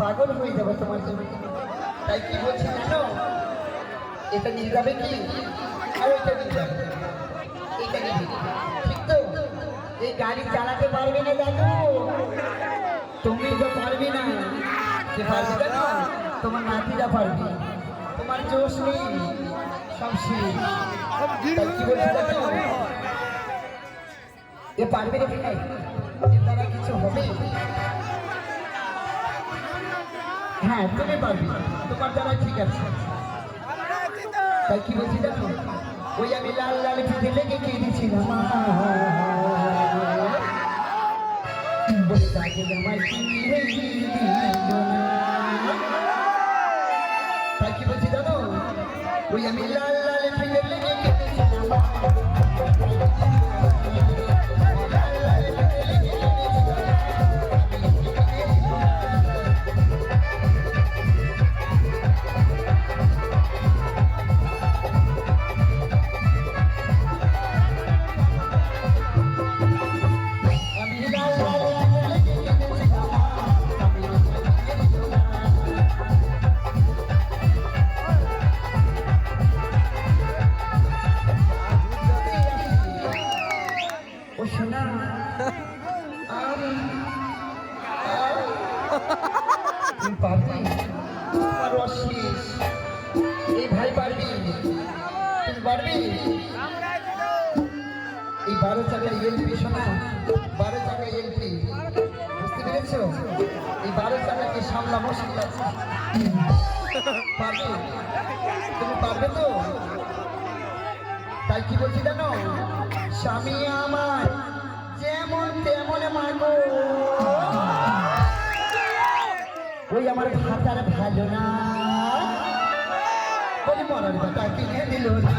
পাগল হয়ে যাব তোমার জন্য। তাই কি বলছি জানো? এটা নিয়ে যাবে কি? আর ওইটা নিয়ে যাবে। এইটা নিবি ঠিক তো? এই গাড়ি চালাতে পারবে না দাদু তুমি তো পারবি না। যে পারবে জানো তোমার নাতিরা পারবে। তোমার জোশ নেই। সব শেষ। কি বলছি জানো? এ পারবে রে ভাই এর দ্বারা কিছু হবে হ্যাঁ তুমি পারবি। তোমার দ্বারা ঠিক আছে। তাই কি বলছি জানো? ওই আমি লাল লাল ফিতে লেগে কেঁদেছিলাম। তাই কি বলছি জানো? ওই আমি লাল লাল ফিতে লেগে কেঁদেছিলাম। ও পারবি আমার এই ভাই পারবি তুই এই বারো চাকা এলপি শোনা বারো চাকা এলপি বুঝতে পেরেছ এই বারো চাকাকে সামলা মুশকিল আছে পারবে তুমি পারবে তো? তাই কি বলছি জানো? স্বামী আমার যেমন তেমন মাগো। ওই আমার ভাতার ভালো না। বলি মরার কথা কিনে দিল না।